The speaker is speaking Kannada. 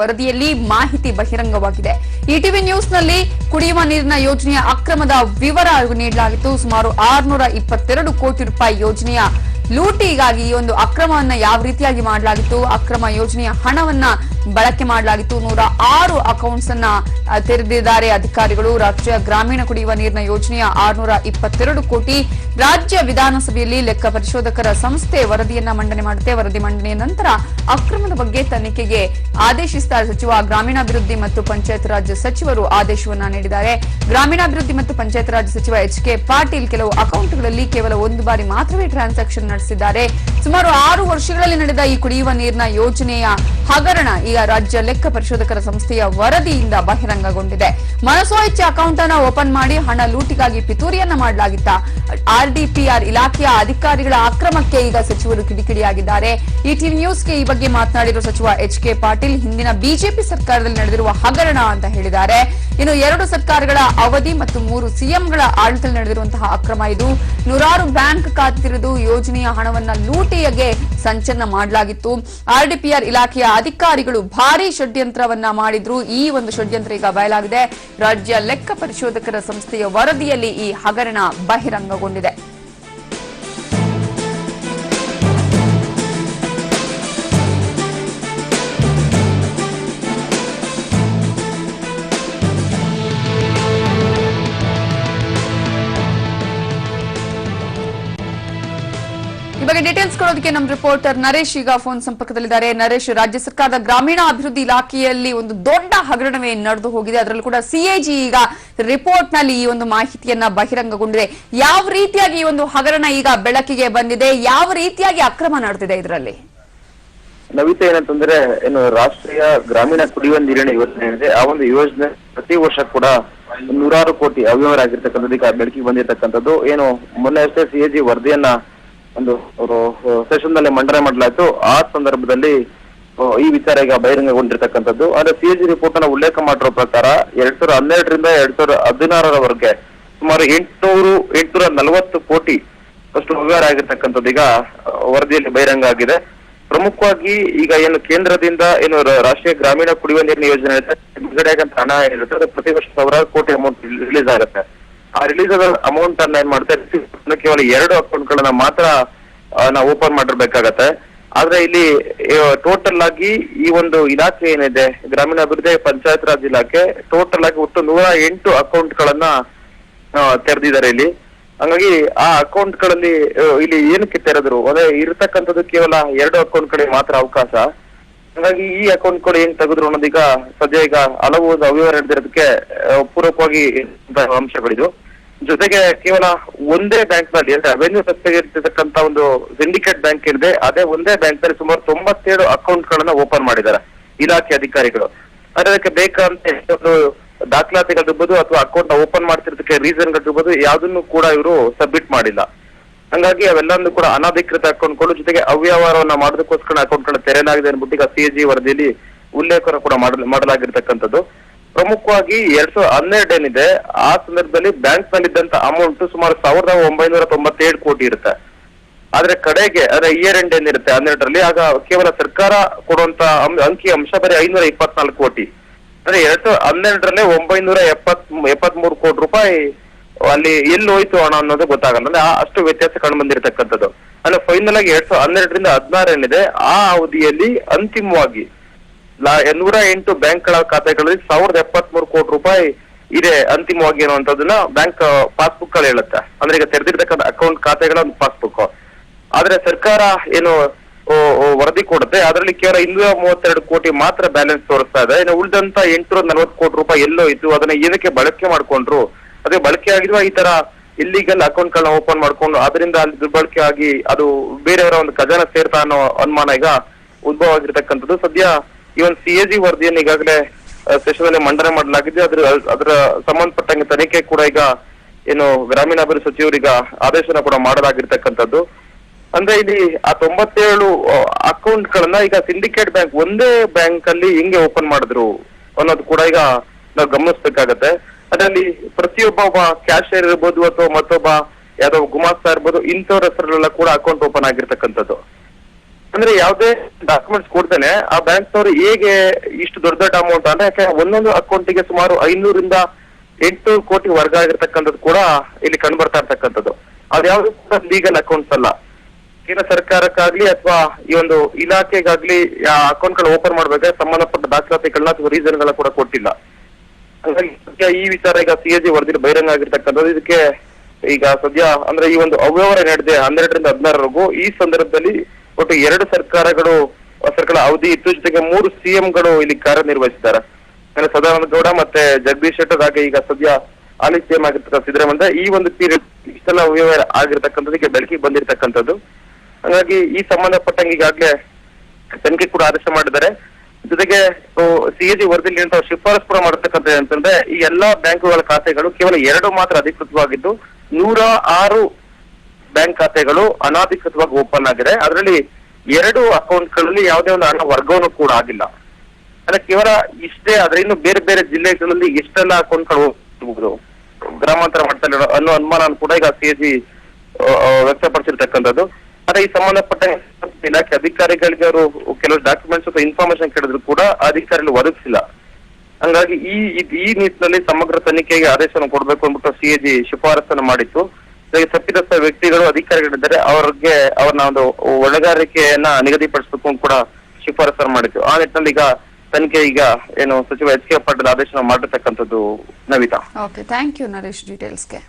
ವರದಿಯಲ್ಲಿ ಮಾಹಿತಿ ಬಹಿರಂಗವಾಗಿದೆ. ಇಟಿವಿ ನ್ಯೂಸ್ನಲ್ಲಿ ಕುಡಿಯುವ ನೀರಿನ ಯೋಜನೆಯ ಅಕ್ರಮದ ವಿವರ ನೀಡಲಾಗಿತ್ತು. ಸುಮಾರು ಆರುನೂರ ಇಪ್ಪತ್ತೆರಡು ಕೋಟಿ ರೂಪಾಯಿ ಯೋಜನೆಯ ಲೂಟಿಗಾಗಿ ಈ ಒಂದು ಅಕ್ರಮವನ್ನ ಯಾವ ರೀತಿಯಾಗಿ ಮಾಡಲಾಗಿತ್ತು? ಅಕ್ರಮ ಯೋಜನೆಯ ಹಣವನ್ನ ಬಳಕೆ ಮಾಡಲಾಗಿತ್ತು. ನೂರ ಆರು ಅಕೌಂಟ್ಸ್ ಅನ್ನ ತೆರೆದಿದ್ದಾರೆ ಅಧಿಕಾರಿಗಳು. ರಾಜ್ಯ ಗ್ರಾಮೀಣ ಕುಡಿಯುವ ನೀರಿನ ಯೋಜನೆಯ ಆರುನೂರ ಇಪ್ಪತ್ತೆರಡು ಕೋಟಿ ರಾಜ್ಯ ವಿಧಾನಸಭೆಯಲ್ಲಿ ಲೆಕ್ಕ ಪರಿಶೋಧಕರ ಸಂಸ್ಥೆ ವರದಿಯನ್ನ ಮಂಡನೆ ಮಾಡುತ್ತೆ. ವರದಿ ಮಂಡನೆಯ ನಂತರ ಅಕ್ರಮದ ಬಗ್ಗೆ ತನಿಖೆಗೆ ಆದೇಶಿಸಿದ ಸಚಿವ, ಗ್ರಾಮೀಣಾಭಿವೃದ್ಧಿ ಮತ್ತು ಪಂಚಾಯತ್ ರಾಜ್ ಸಚಿವರು ಆದೇಶವನ್ನ ನೀಡಿದ್ದಾರೆ. ಗ್ರಾಮೀಣಾಭಿವೃದ್ಧಿ ಮತ್ತು ಪಂಚಾಯತ್ ರಾಜ್ ಸಚಿವ ಎಚ್ ಕೆ ಪಾಟೀಲ್, ಕೆಲವು ಅಕೌಂಟ್ಗಳಲ್ಲಿ ಕೇವಲ ಒಂದು ಬಾರಿ ಮಾತ್ರವೇ ಟ್ರಾನ್ಸಾಕ್ಷನ್ ನಡೆಸಿದ್ದಾರೆ ಸುಮಾರು ಆರು ವರ್ಷಗಳಲ್ಲಿ ನಡೆದ ಈ ಕುಡಿಯುವ ನೀರಿನ ಯೋಜನೆಯ ಹಗರಣ ಈಗ ರಾಜ್ಯ ಲೆಕ್ಕ ಪರಿಶೋಧಕರ ಸಂಸ್ಥೆಯ ವರದಿಯಿಂದ ಬಹಿರಂಗಗೊಂಡಿದೆ. ಮನಸೋ ಇಚ್ಛೆ ಅಕೌಂಟ್ ಅನ್ನ ಓಪನ್ ಮಾಡಿ ಹಣ ಲೂಟಿಗಾಗಿ ಪಿತೂರಿಯನ್ನ ಮಾಡಲಾಗಿತ್ತ. ಆರ್ಡಿಪಿಆರ್ ಇಲಾಖೆಯ ಅಧಿಕಾರಿಗಳ ಅಕ್ರಮಕ್ಕೆ ಈಗ ಸಚಿವರು ಕಿಡಿಕಿಡಿಯಾಗಿದ್ದಾರೆ. ಇಟಿ ನ್ಯೂಸ್ಗೆ ಈ ಬಗ್ಗೆ ಮಾತನಾಡಿರುವ ಸಚಿವ ಎಚ್ ಕೆ ಪಾಟೀಲ್, ಹಿಂದಿನ ಬಿಜೆಪಿ ಸರ್ಕಾರದಲ್ಲಿ ನಡೆದಿರುವ ಹಗರಣ ಅಂತ ಹೇಳಿದ್ದಾರೆ. ಇನ್ನು ಎರಡು ಸರ್ಕಾರಗಳ ಅವಧಿ ಮತ್ತು ಮೂರು ಸಿಎಂಗಳ ಆಡಳಿತದಲ್ಲಿ ನಡೆದಿರುವಂತಹ ಅಕ್ರಮ ಇದು. ನೂರಾರು ಬ್ಯಾಂಕ್ ಖಾತೆ ತೆರೆದು ಯೋಜನೆಯ ಹಣವನ್ನ ಲೂಟಿಯಗೆ ಸಂಚಲನ ಮಾಡಲಾಗಿತ್ತು. ಆರ್ಡಿಪಿಆರ್ ಇಲಾಖೆಯ ಅಧಿಕಾರಿಗಳು ಭಾರಿ ಷಡ್ಯಂತ್ರವನ್ನ ಮಾಡಿದ್ರು. ಈ ಒಂದು ಷಡ್ಯಂತ್ರ ಈಗ ಬಯಲಾಗಿದೆ. ರಾಜ್ಯ ಲೆಕ್ಕ ಪರಿಶೋಧಕರ ಸಂಸ್ಥೆಯ ವರದಿಯಲ್ಲಿ ಈ ಹಗರಣ ಬಹಿರಂಗಗೊಂಡಿದೆ. ಬಗ್ಗೆ ಡೀಟೇಲ್ಸ್ ಕೊಡೋದಕ್ಕೆ ನಮ್ಮ ರಿಪೋರ್ಟರ್ ನರೇಶ್ ಈಗ ಫೋನ್ ಸಂಪರ್ಕದಲ್ಲಿದ್ದಾರೆ. ನರೇಶ್, ರಾಜ್ಯ ಸರ್ಕಾರದ ಗ್ರಾಮೀಣ ಅಭಿವೃದ್ಧಿ ಇಲಾಖೆಯಲ್ಲಿ ಒಂದು ದೊಡ್ಡ ಹಗರಣವೇ ನಡೆದು ಹೋಗಿದೆ. ಅದರಲ್ಲೂ ಕೂಡ ಸಿಎಜಿ ಈಗ ರಿಪೋರ್ಟ್ನಲ್ಲಿ ಈ ಒಂದು ಮಾಹಿತಿಯನ್ನ ಬಹಿರಂಗಗೊಂಡಿದೆ. ಯಾವ ರೀತಿಯಾಗಿ ಈ ಒಂದು ಹಗರಣ ಈಗ ಬೆಳಕಿಗೆ ಬಂದಿದೆ? ಯಾವ ರೀತಿಯಾಗಿ ಅಕ್ರಮ ನಡೆದಿದೆ ಇದರಲ್ಲಿ? ನವೀತ ಏನಂತಂದ್ರೆ, ಏನು ರಾಷ್ಟ್ರೀಯ ಗ್ರಾಮೀಣ ಕುಡಿಯುವ ನೀರಿನ ಯೋಜನೆ ಏನಿದೆ, ಆ ಒಂದು ಯೋಜನೆ ಪ್ರತಿ ವರ್ಷ ಕೂಡ ನೂರಾರು ಕೋಟಿ ಅವ್ಯವಹಾರ ಆಗಿರ್ತಕ್ಕಂಥದ್ದು ಈಗ ಬೆಳಕಿಗೆ ಬಂದಿರತಕ್ಕಂಥದ್ದು. ಏನು ಮೊನ್ನೆ ಅಷ್ಟೇ ಸಿಎಜಿ ವರದಿಯನ್ನ ಒಂದು, ಅವರು ಸೆಷನ್ನಲ್ಲಿ ಮಂಡನೆ ಮಾಡಲಾಯಿತು. ಆ ಸಂದರ್ಭದಲ್ಲಿ ಈ ವಿಚಾರ ಈಗ ಬಹಿರಂಗಗೊಂಡಿರ್ತಕ್ಕಂಥದ್ದು. ಆದ್ರೆ ಸಿ ಎ ಜಿ ರಿಪೋರ್ಟ್ನ ಉಲ್ಲೇಖ ಮಾಡಿರೋ ಪ್ರಕಾರ, ಎರಡ್ ಸಾವಿರದ ಹನ್ನೆರಡರಿಂದ ಎರಡ್ ಸಾವಿರದ ಹದಿನಾರರವರೆಗೆ ಸುಮಾರು ಎಂಟುನೂರು ಎಂಟುನೂರ ನಲವತ್ತು ಕೋಟಿ ಅಷ್ಟು ವ್ಯವಹಾರ ಆಗಿರ್ತಕ್ಕಂಥದ್ದು ಈಗ ವರದಿಯಲ್ಲಿ ಬಹಿರಂಗ ಆಗಿದೆ. ಪ್ರಮುಖವಾಗಿ ಈಗ ಏನು ಕೇಂದ್ರದಿಂದ ಏನು ರಾಷ್ಟ್ರೀಯ ಗ್ರಾಮೀಣ ಕುಡಿಯುವ ನೀರಿನ ಯೋಜನೆ ಬಿಡುಗಡೆ ಹಣ ಏನಿರುತ್ತೆ, ಅದು ಪ್ರತಿ ವರ್ಷ ಸಾವಿರಾರು ಕೋಟಿ ಅಮೌಂಟ್ ರಿಲೀಸ್ ಆಗುತ್ತೆ. ಆ ರಿಲೀಸ್ ಆದ ಅಮೌಂಟ್ ಅನ್ನ ಏನ್ ಮಾಡ್ತಾರೆ ಕೇವಲ ಎರಡು ಅಕೌಂಟ್ ಗಳನ್ನ ಮಾತ್ರ ನಾವು ಓಪನ್ ಮಾಡಿರ್ಬೇಕಾಗತ್ತೆ. ಆದ್ರೆ ಇಲ್ಲಿ ಟೋಟಲ್ ಆಗಿ ಈ ಒಂದು ಇಲಾಖೆ ಏನಿದೆ ಗ್ರಾಮೀಣಾಭಿವೃದ್ಧಿ ಪಂಚಾಯತ್ ರಾಜ್ ಇಲಾಖೆ ಟೋಟಲ್ ಆಗಿ ಒಟ್ಟು ನೂರ ಎಂಟು ಅಕೌಂಟ್ ಗಳನ್ನ ತೆರೆದಿದ್ದಾರೆ ಇಲ್ಲಿ. ಹಂಗಾಗಿ ಆ ಅಕೌಂಟ್ಗಳಲ್ಲಿ ಇಲ್ಲಿ ಏನಕ್ಕೆ ತೆರೆದ್ರು? ಅಂದ್ರೆ ಇರತಕ್ಕಂಥದ್ದು ಕೇವಲ ಎರಡು ಅಕೌಂಟ್ ಗಳಿಗೆ ಮಾತ್ರ ಅವಕಾಶ. ಹಾಗಾಗಿ ಈ ಅಕೌಂಟ್ ಕೂಡ ಏನ್ ತೆಗೆದ್ರು ಅನ್ನೋದೀಗ ಸದ್ಯ ಈಗ ಹಲವು ಅವ್ಯವಹಾರ ನಡೆದಿರೋದಕ್ಕೆ ಪೂರಕವಾಗಿ ಅಂಶಗಳಿದು. ಜೊತೆಗೆ ಕೇವಲ ಒಂದೇ ಬ್ಯಾಂಕ್ನಲ್ಲಿ ಅಂದ್ರೆ ರೆವೆನ್ಯೂ ಇರ್ತಕ್ಕಂತ ಒಂದು ಸಿಂಡಿಕೇಟ್ ಬ್ಯಾಂಕ್ ಏನಿದೆ, ಅದೇ ಒಂದೇ ಬ್ಯಾಂಕ್ನಲ್ಲಿ ಸುಮಾರು ತೊಂಬತ್ತೇಳು ಅಕೌಂಟ್ ಗಳನ್ನ ಓಪನ್ ಮಾಡಿದ್ದಾರೆ ಇಲಾಖೆ ಅಧಿಕಾರಿಗಳು. ಆದ್ರೆ ಅದಕ್ಕೆ ಬೇಕಂತ ಒಂದು ದಾಖಲಾತಿಗಳಿರ್ಬೋದು ಅಥವಾ ಅಕೌಂಟ್ ಓಪನ್ ಮಾಡ್ತಿರೋದಕ್ಕೆ ರೀಸನ್ ಗಳಿರ್ಬೋದು, ಯಾವ್ದನ್ನು ಕೂಡ ಇವರು ಸಬ್ಮಿಟ್ ಮಾಡಿಲ್ಲ. ಹಂಗಾಗಿ ಅವೆಲ್ಲವನ್ನು ಕೂಡ ಅನಧಿಕೃತ ಅಕೌಂಟ್ಗಳು ಜೊತೆಗೆ ಅವ್ಯವಹಾರವನ್ನ ಮಾಡೋದಕ್ಕೋಸ್ಕರ ಅಕೌಂಟ್ಗಳನ್ನ ತೆರೆಯಲಾಗಿದೆ ಅನ್ಬಿಟ್ಟು ಈಗ ಸಿಎಜಿ ವರದಿಯಲ್ಲಿ ಉಲ್ಲೇಖನ ಕೂಡ ಮಾಡಲ, ಮಾಡಲಾಗಿರ್ತಕ್ಕಂಥದ್ದು. ಪ್ರಮುಖವಾಗಿ ಎರಡ್ ಸಾವಿರದ ಹನ್ನೆರಡು ಏನಿದೆ, ಆ ಸಂದರ್ಭದಲ್ಲಿ ಬ್ಯಾಂಕ್ ನಲ್ಲಿದ್ದಂತ ಅಮೌಂಟ್ ಸುಮಾರು ಸಾವಿರದ ಒಂಬೈನೂರ ತೊಂಬತ್ತೇಳು ಕೋಟಿ ಇರುತ್ತೆ. ಆದ್ರೆ ಕಡೆಗೆ, ಅಂದ್ರೆ ಇಯರ್ ಎಂಡ್ ಏನಿರುತ್ತೆ ಹನ್ನೆರಡರಲ್ಲಿ, ಆಗ ಕೇವಲ ಸರ್ಕಾರ ಕೊಡುವಂತ ಅಂಕಿ ಅಂಶ ಬರೀ ಐನೂರ ಇಪ್ಪತ್ನಾಲ್ಕು ಕೋಟಿ. ಅಂದ್ರೆ ಎರಡ್ ಸಾವಿರದ ಹನ್ನೆರಡರಲ್ಲೇ ಒಂಬೈನೂರ ಎಪ್ಪತ್ ಎಪ್ಪತ್ಮೂರು ಕೋಟಿ ರೂಪಾಯಿ ಅಲ್ಲಿ ಎಲ್ಲಿ ಹೋಯ್ತು ಹಣ ಅನ್ನೋದು ಗೊತ್ತಾಗಲ್ಲ. ಅಂದ್ರೆ ಆ- ಅಷ್ಟು ವ್ಯತ್ಯಾಸ ಕಂಡು ಬಂದಿರತಕ್ಕಂಥದ್ದು. ಅಂದ್ರೆ ಫೈನಲ್ ಆಗಿ ಎರಡ್ ಸಾವಿರದ ಹನ್ನೆರಡರಿಂದ ಹದಿನಾರು ಏನಿದೆ, ಆ ಅವಧಿಯಲ್ಲಿ ಅಂತಿಮವಾಗಿ ನೂರ ಎಂಟು ಬ್ಯಾಂಕ್ಗಳ ಖಾತೆಗಳಲ್ಲಿ ಸಾವಿರದ ಎಪ್ಪತ್ಮೂರು ಕೋಟಿ ರೂಪಾಯಿ ಇದೆ ಅಂತಿಮವಾಗಿ ಅನ್ನುವಂಥದ್ದನ್ನ ಬ್ಯಾಂಕ್ ಪಾಸ್ಬುಕ್ಗಳು ಹೇಳುತ್ತೆ. ಅಂದ್ರೆ ಈಗ ತೆರೆದಿರ್ತಕ್ಕಂಥ ಅಕೌಂಟ್ ಖಾತೆಗಳ ಒಂದು ಪಾಸ್ಬುಕ್. ಆದ್ರೆ ಸರ್ಕಾರ ಏನು ವರದಿ ಕೊಡುತ್ತೆ. ಅದರಲ್ಲಿ ಕೇವಲ ಇನ್ನೂರ ಮೂವತ್ತೆರಡು ಕೋಟಿ ಮಾತ್ರ ಬ್ಯಾಲೆನ್ಸ್ ತೋರಿಸ್ತಾ ಇದೆ. ಇನ್ನು ಉಳಿದಂತ ಎಂಟುನೂರ ನಲವತ್ತು ಕೋಟಿ ರೂಪಾಯಿ ಎಲ್ಲೋ ಇತ್ತು ಅದನ್ನ ಏನಕ್ಕೆ ಬಳಕೆ ಮಾಡ್ಕೊಂಡ್ರು? ಅದೇ ಬಳಕೆ ಆಗಿರುವ ಈ ತರ ಇಲ್ಲಿಗಲ್ ಅಕೌಂಟ್ ಗಳನ್ನ ಓಪನ್ ಮಾಡ್ಕೊಂಡು ಅದರಿಂದ ಅಲ್ಲಿ ದುರ್ಬಳಕೆ ಆಗಿ ಅದು ಬೇರೆಯವರ ಒಂದು ಖಜಾನ ಸೇರ್ತಾ ಅನ್ನೋ ಅನುಮಾನ ಈಗ ಉದ್ಭವ ಆಗಿರ್ತಕ್ಕಂಥದ್ದು. ಸದ್ಯ ಈ ಒಂದು ಸಿ ಎ ಜಿ ವರದಿಯನ್ನು ಈಗಾಗಲೇ ಸೆಷನ್ ಮಂಡನೆ ಮಾಡಲಾಗಿದೆ. ಅದ್ರ, ಅದರ ಸಂಬಂಧಪಟ್ಟಂಗೆ ತನಿಖೆ ಕೂಡ ಈಗ ಏನು ಗ್ರಾಮೀಣಾಭಿವೃದ್ಧಿ ಸಚಿವರೀಗ ಆದೇಶನ ಕೂಡ ಮಾಡಲಾಗಿರ್ತಕ್ಕಂಥದ್ದು. ಅಂದ್ರೆ ಇಲ್ಲಿ ಆ ತೊಂಬತ್ತೇಳು ಅಕೌಂಟ್ ಗಳನ್ನ ಈಗ ಸಿಂಡಿಕೇಟ್ ಬ್ಯಾಂಕ್ ಒಂದೇ ಬ್ಯಾಂಕ್ ಅಲ್ಲಿ ಹೆಂಗೆ ಓಪನ್ ಮಾಡಿದ್ರು ಅನ್ನೋದು ಕೂಡ ಈಗ ನಾವು ಗಮನಿಸ್ಬೇಕಾಗತ್ತೆ. ಅದರಲ್ಲಿ ಪ್ರತಿಯೊಬ್ಬ ಒಬ್ಬ ಕ್ಯಾಶಿಯರ್ ಇರ್ಬೋದು ಅಥವಾ ಮತ್ತೊಬ್ಬ ಯಾವ್ದೋ ಗುಮಾಸ್ತ ಇರ್ಬೋದು, ಇಂಥವ್ರ ಹೆಸರಲ್ಲೆಲ್ಲ ಕೂಡ ಅಕೌಂಟ್ ಓಪನ್ ಆಗಿರ್ತಕ್ಕಂಥದ್ದು. ಅಂದ್ರೆ ಯಾವುದೇ ಡಾಕ್ಯುಮೆಂಟ್ಸ್ ಕೊಡ್ತೇನೆ, ಆ ಬ್ಯಾಂಕ್ನವರು ಹೇಗೆ ಇಷ್ಟು ದೊಡ್ಡ ದೊಡ್ಡ ಅಮೌಂಟ್ ಅಂದ್ರೆ ಯಾಕೆ ಒಂದೊಂದು ಅಕೌಂಟಿಗೆ ಸುಮಾರು ಐನೂರಿಂದ ಎಂಟುನೂರು ಕೋಟಿ ವರ್ಗ ಆಗಿರ್ತಕ್ಕಂಥದ್ದು ಕೂಡ ಇಲ್ಲಿ ಕಂಡು ಬರ್ತಾ ಇರ್ತಕ್ಕಂಥದ್ದು ಅದ್ಯಾವುದು ಕೂಡ ಲೀಗಲ್ ಅಕೌಂಟ್ಸ್ ಅಲ್ಲ. ಕೇಂದ್ರ ಸರ್ಕಾರಕ್ಕಾಗ್ಲಿ ಅಥವಾ ಈ ಒಂದು ಇಲಾಖೆಗಾಗ್ಲಿ ಅಕೌಂಟ್ಗಳು ಓಪನ್ ಮಾಡ್ಬೇಕಾದ್ರೆ ಸಂಬಂಧಪಟ್ಟ ದಾಖಲಾತಿಗಳನ್ನ ಅಥವಾ ರೀಸನ್ಗಳನ್ನ ಕೂಡ ಕೊಟ್ಟಿಲ್ಲ. ಹಾಗಾಗಿ ಸದ್ಯ ಈ ವಿಚಾರ ಈಗ ಸಿ ಎ ಜಿ ವರದಿಲಿ ಬಹಿರಂಗ ಆಗಿರ್ತಕ್ಕಂಥದ್ದು ಇದಕ್ಕೆ ಈಗ ಸದ್ಯ ಅಂದ್ರೆ ಈ ಒಂದು ಅವ್ಯವಹಾರ ನಡೆದಿದೆ ಹನ್ನೆರಡರಿಂದ ಹದಿನಾರವರೆಗೂ ಈ ಸಂದರ್ಭದಲ್ಲಿ ಒಟ್ಟು ಎರಡು ಸರ್ಕಾರಗಳು ಸರ್ಕಾರ ಅವಧಿ ಇತ್ತು ಜೊತೆಗೆ ಮೂರು ಸಿಎಂಗಳು ಇಲ್ಲಿ ಕಾರ್ಯನಿರ್ವಹಿಸಿದ್ದಾರೆ. ಅಂದ್ರೆ ಸದಾನಂದ ಗೌಡ ಮತ್ತೆ ಜಗದೀಶ್ ಶೆಟ್ಟರ್, ಹಾಗೆ ಈಗ ಸದ್ಯ ಹಾಲಿ ಸಿಎಂ ಆಗಿರ್ತಕ್ಕಂಥ ಸಿದ್ದರಾಮಯ್ಯ. ಈ ಒಂದು ಪೀರಿಯಡ್ ಇಷ್ಟೆಲ್ಲ ಅವ್ಯವಹಾರ ಆಗಿರ್ತಕ್ಕಂಥದಕ್ಕೆ ಬೆಳಕಿಗೆ ಬಂದಿರತಕ್ಕಂಥದ್ದು. ಹಾಗಾಗಿ ಈ ಸಂಬಂಧಪಟ್ಟಂಗೆ ಈಗಾಗಲೇ ತನಿಖೆ ಕೂಡ ಆದೇಶ ಮಾಡಿದ್ದಾರೆ. ಜೊತೆಗೆ ಸಿ ಎ ಜಿ ವರದಿಯಲ್ಲಿ ಅಂತ ಶಿಫಾರಸ್ ಕೂಡ ಮಾಡತಕ್ಕಂಥ ಅಂತಂದ್ರೆ, ಈ ಎಲ್ಲಾ ಬ್ಯಾಂಕುಗಳ ಖಾತೆಗಳು ಕೇವಲ ಎರಡು ಮಾತ್ರ ಅಧಿಕೃತವಾಗಿದ್ದು, ನೂರ ಆರು ಬ್ಯಾಂಕ್ ಖಾತೆಗಳು ಅನಧಿಕೃತವಾಗಿ ಓಪನ್ ಆಗಿದೆ ಅದರಲ್ಲಿ ಎರಡು ಅಕೌಂಟ್ಗಳಲ್ಲಿ ಯಾವುದೇ ಒಂದು ಹಣ ವರ್ಗವನ್ನು ಕೂಡ ಆಗಿಲ್ಲ. ಅಂದ್ರೆ ಕೇವಲ ಇಷ್ಟೇ, ಆದ್ರೆ ಇನ್ನು ಬೇರೆ ಬೇರೆ ಜಿಲ್ಲೆಗಳಲ್ಲಿ ಎಷ್ಟೆಲ್ಲ ಅಕೌಂಟ್ಗಳು ಇರ್ಬೋದು ಗ್ರಾಮಾಂತರ ಮಟ್ಟದಲ್ಲಿ ಅನ್ನೋ ಅನುಮಾನ ಕೂಡ ಈಗ ಸಿ ಎ ಜಿ ವ್ಯಕ್ತಪಡಿಸಿರ್ತಕ್ಕಂಥದ್ದು. ಅದೇ ಈ ಸಂಬಂಧಪಟ್ಟ ಇಲಾಖೆ ಅಧಿಕಾರಿಗಳಿಗೆ ಅವರು ಕೆಲವು ಡಾಕ್ಯುಮೆಂಟ್ಸ್ ಅಥವಾ ಇನ್ಫಾರ್ಮೇಶನ್ ಕೇಳಿದ್ರು ಕೂಡ ಅಧಿಕಾರಿಗಳು ಒದಗಿಸಿಲ್ಲ. ಹಂಗಾಗಿ ಈ ಈ ನಿಟ್ಟಿನಲ್ಲಿ ಸಮಗ್ರ ತನಿಖೆಗೆ ಆದೇಶವನ್ನು ಕೊಡಬೇಕು ಅಂದ್ಬಿಟ್ಟು ಸಿಎಜಿ ಶಿಫಾರಸನ್ನು ಮಾಡಿತ್ತು. ತಪ್ಪಿತಸ್ಥ ವ್ಯಕ್ತಿಗಳು, ಅಧಿಕಾರಿಗಳಿದ್ದಾರೆ, ಅವ್ರಿಗೆ ಅವ್ರನ್ನ ಒಂದು ಹೊಣೆಗಾರಿಕೆಯನ್ನ ನಿಗದಿಪಡಿಸಬೇಕು ಅಂತ ಕೂಡ ಶಿಫಾರಸನ್ನು ಮಾಡಿತ್ತು. ಆ ನಿಟ್ಟಿನಲ್ಲಿ ಈಗ ತನಿಖೆ ಈಗ ಏನು ಸಚಿವ ಎಚ್ ಕೆ ಪಾಟೀಲ್ ಆದೇಶ ಮಾಡಿರ್ತಕ್ಕಂಥದ್ದು Navitha. Okay thank you Naresh ಡೀಟೇಲ್ಸ್ಗೆ